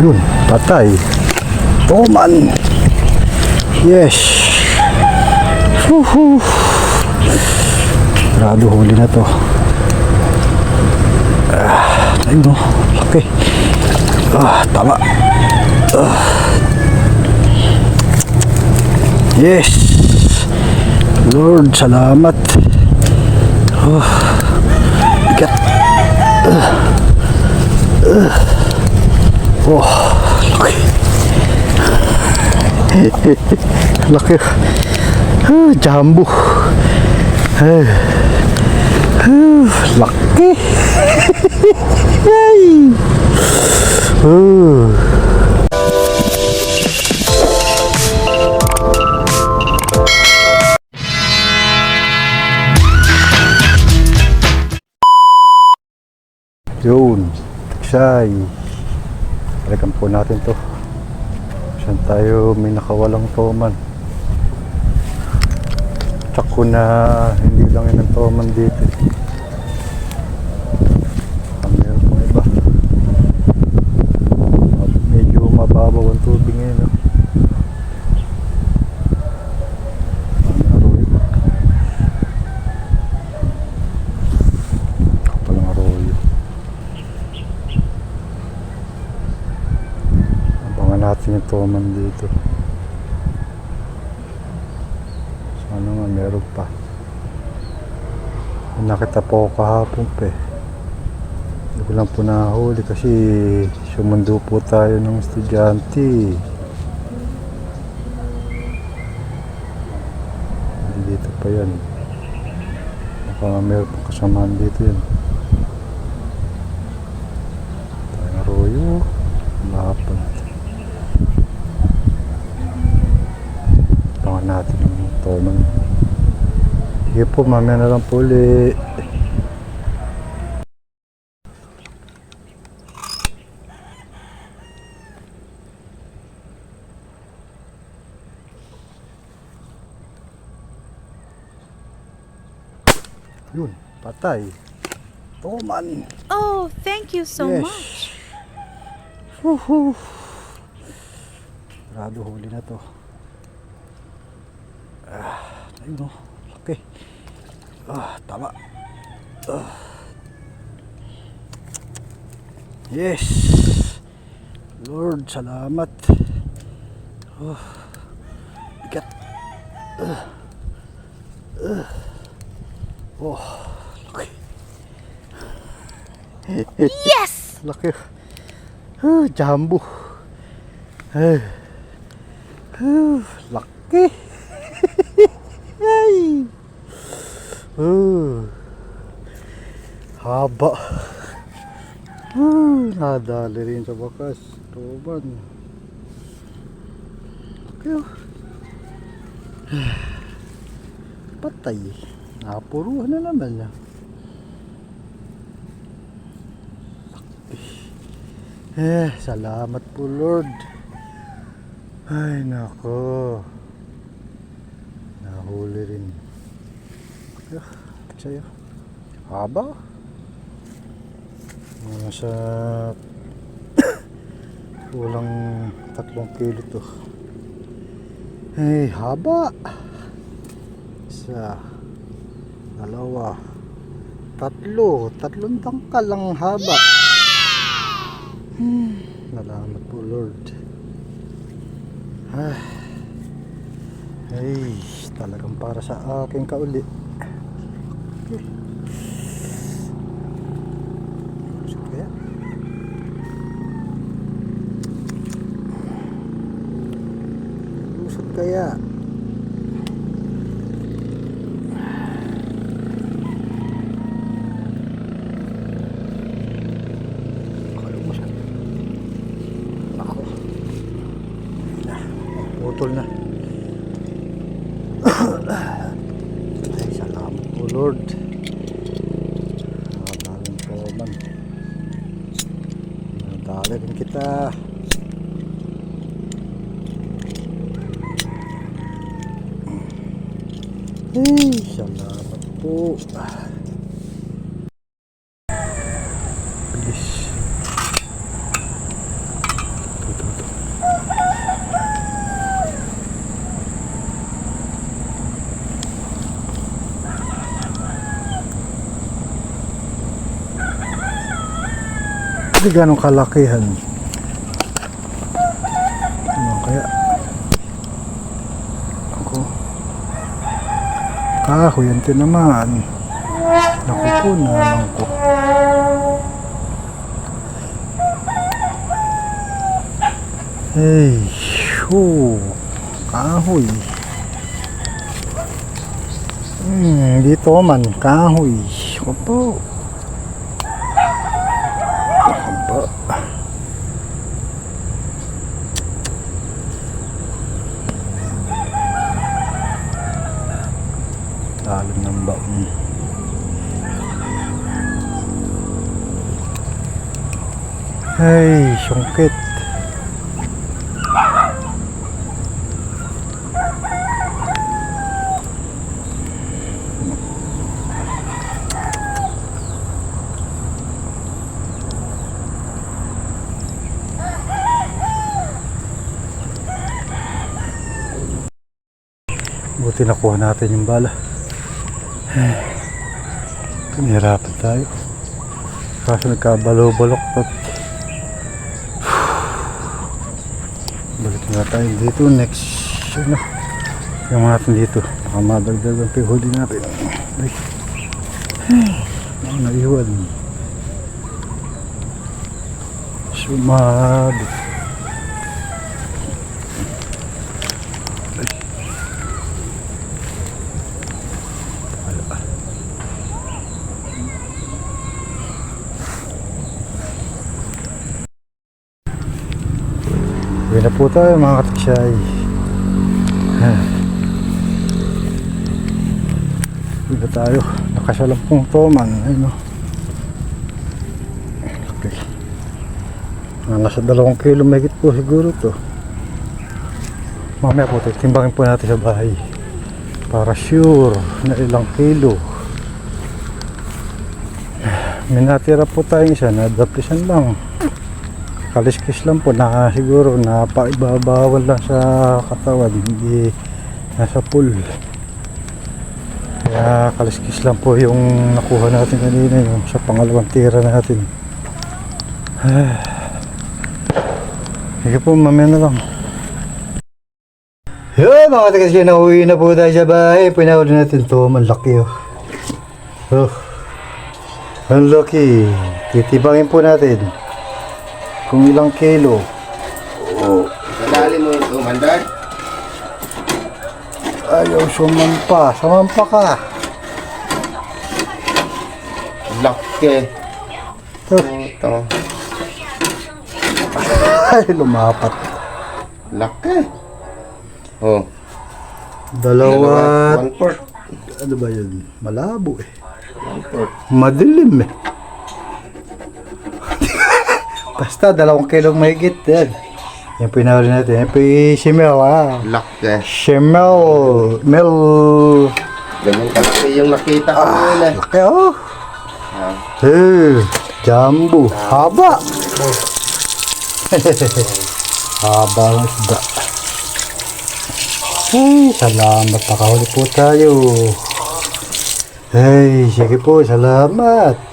Yun, patay. Toman. Yes. Woohoo. Grado huli na to. Ah, ayun o. Okay. Ah, tama. Ah. Yes. Lord, salamat. Oh. Bigat. Ah. Ah. Oh, laki. laki. Ah, jumbo. Ah. Ah, laki. Ay. Ah. Yun, taksay. Balikan po natin to. Saan tayo may nakawalang toman. Tsak ko na hindi lang yun ang toman dito. eh. Ah, meron pang iba. Ah, Medyo mababaw ang tubig ngayon. No? Ah, may arroyo. Kapalang arroyo. Abangan natin yung toman dito. Sana nga meron pa. Nakita po ako kahapon pa eh. Hindi ko lang po nahuli kasi sumundo po tayo ng estudyante. Dito pa yan. Baka meron pang kasamaan dito yan. Abangan natin ang toman. Sige po, mamaya na lang po ulit. Yun, patay. Toman. Oh, thank you so Yes. much. Woohoo. Rado huli na to. Ayun o. Okay. Ah, tama. Ah. Yes. Lord, salamat. Oh. Bigat. Ah. Ah. Oh, laki. Yes! Laki. Ah, jumbo. Ah. Ah, laki. Ay. Ah. Haba. Ah, nadali rin sa bakas. Tuban. Laki oh. Patay. Napuruhan na naman ah. Eh, salamat po Lord. Ay, nako. Nahuli rin. Sa'yo. Haba. Mga sa kulang tatlong kilo to. Ay, haba. Isa. Dalawa. Tatlo. Tatlong tangkal ang haba. Salamat po Lord. Ah. Ay, talagang para sa aking kauli. Kaya? Siya. Ako. Putol na. Ay, salamat po Lord. Nakadalan po man. Nadala rin kita. Ay, salamat po. Bilis. Hindi ganong kalakihan. Ano kaya? Ako. Kahoy, yan naman. Naku po, nalang ko. Hey, shoo. Kahoy. Hmm, dito man, kahoy. Ako po. Ako po. Ng baon. Hey, sungkit. Buti nakuha natin yung bala. Pinahirapan tayo. Kaso nagkabalo-balok at balik na tayo dito. Next ano? Yung natin dito. Baka madagdag ang pihuli natin. Ay naiwan. Sumabit Uwi na po tayo mga katiksay. Uwi na tayo. Nakasalampung toman. Ayun o. Okay. Ah, nasa dalawang kilo mahigit po siguro to. Mamaya po tayo. Timbangin po natin sa bahay. Para sure na ilang kilo. May natira po tayong isa na daplisan lang kaliskis lang po na siguro na paibabawal lang sa katawan hindi nasa pool. Kaya kaliskis lang po yung nakuha natin kanina yung sa pangalawang tira natin. Sige po mamaya na lang. Yun mga tigas yun nauwi na po tayo sa bahay. Pinahuli natin to malaki oh. Oh ang laki. Titibangin po natin kung ilang kilo. Oh, Nadali mo ito, Manday? ayaw sumampa. Sumampa ka. Laki. Ito. Ay, lumapat. Laki. Oh. Dalawa. One fourth. Ano ba yun? Malabo eh. One fourth. Madilim eh. Basta, dalawang kilong mahigit yan. Yan po yung nahuli natin. Yan po yung simel ah. Laki. Simel. Mel. Ganyan kalaki yung nakita ko yun eh. Laki oh. Ah. Eh, jumbo. Haba. Haba ng isda. Ay, salamat. Nakahuli po tayo. Ay, sige po, salamat.